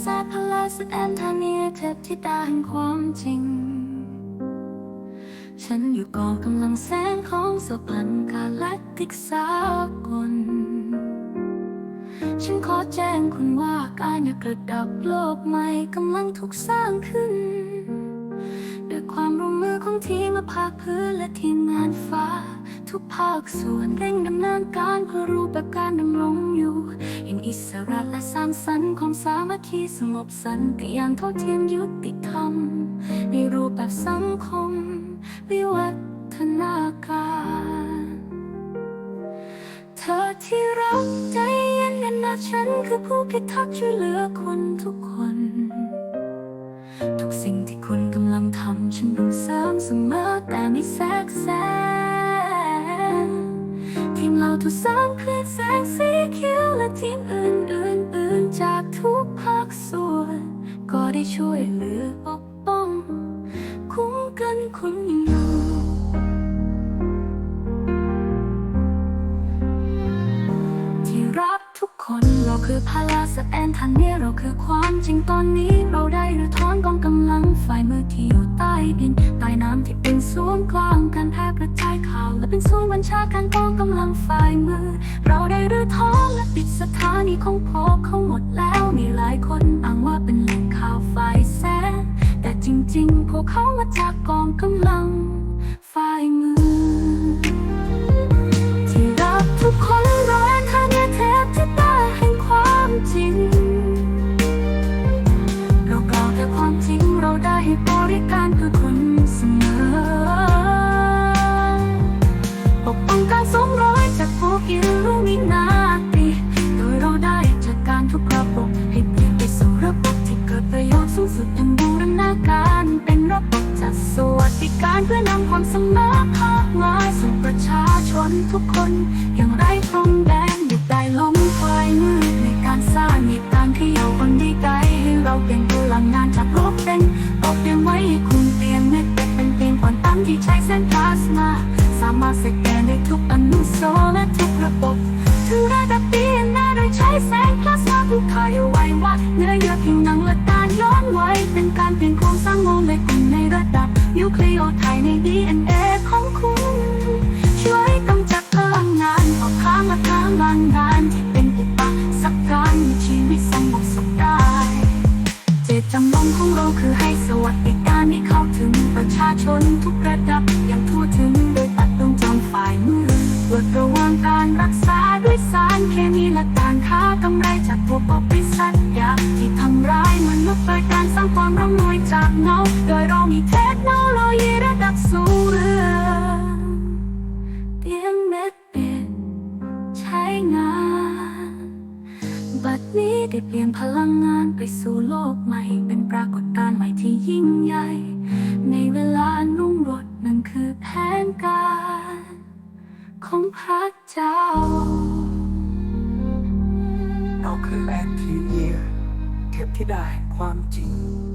แซดพลาสแอนทาเนียเทพธิดาแห่งความจริง ฉันอยู่กองกำลังแสงของสปันกาแลกติกสากล ฉันขอแจ้งคุณว่าการยกระดับโลกใหม่กำลังถูกสร้างขึ้นด้วยความร่วมมือของทีมภาคพื้นและทีมงานฟ้า ทุกภาคส่วนเร่งดำเนินการเพื่อรูปแบบการดำรงอยู่ อิสระและสร้างสรรค์ความสามัคคีสงบสันติอย่างเท่าเทียมยุติธรรม ในรูปแบบสังคม วิวัฒนาการ เธอที่รักใจเย็นกันนะฉันคือผู้พิทักษ์ช่วยเหลือคนทุกคน ทุกสิ่งที่คุณกำลังทำฉันรู้เสริมเสมอแต่ไม่แทรกแซงทีมเราทุกสร้างคลื่นแสงสีเขียว และทีมอื่นๆอื่นจากทุกภาคส่วน ก็ได้ช่วยเหลือปกป้อง คุ้มกันคุณอยู่ที่รักทุกคนเราคือพาลาสแอนทันเนี่ยเราคือความจริงตอนนี้เราได้หรือถอนกองกำลังฝ่ายมือที่ ดินใต้น้ำที่เป็นศูนย์กลางการแพร่กระจายข่าว และเป็นศูนย์บัญชาการกองกำลังฝ่ายมือ เราได้รื้อท้องและปิดสถานีของพอเขาหมดแล้ว มีหลายคนอ้างว่าเป็นแหล่งข่าวฝ่ายแสงแต่จริง ๆ พวกเขามาจากกองกำลัง การเพื่อนำความเสมอภาคมาสู่ประชาชนทุกคน อย่างไรพรมแดนอยู่ใต้ลมไฟมืดในการสร้างเหตุการณ์ที่เอาคนดีใจให้เราเป็นพลังงานจากโลกเป็นตกเตียมไว้ให้คุณเตียมเม็ดเป็นเพียงก่อนตั้งที่ใช้เส้นพลาสมา สามารถสแกนได้ทุกอนุโซและทุกระบบถึงระดับ DNA โดยใช้แสงพลาสมาผูกถ่ายเอาไว้ว่าเนื้อ นิวเคลีโอไทด์ใน DNA ของคุณ ช่วยกำจัดพลังงานออกข้างและพลังงานที่เป็นอุปสรรคการมีชีวิตสงบสุขได้เจตจำนงของเราคือให้สวัสดิการที่เข้าถึงประชาชนทุกระดับอย่างทั่วถึงโดยตัดวงจรฝ่ายมือตรวจระวังการรักษาด้วยสารเคมีและการค้ากำไรจากพวกบริษัทยาที่ทำร้ายมนุษย์โดยการสร้างความร่ำรวยจากเงาโดยเรามีเท บัดนี้ได้เปลี่ยนพลังงานไปสู่โลกใหม่ เป็นปรากฏการณ์ใหม่ที่ยิ่งใหญ่ ในเวลานุ่งรดนั่นคือแผนการ ของพระเจ้า เราคือแอนทีเนียเทพที่ได้ความจริง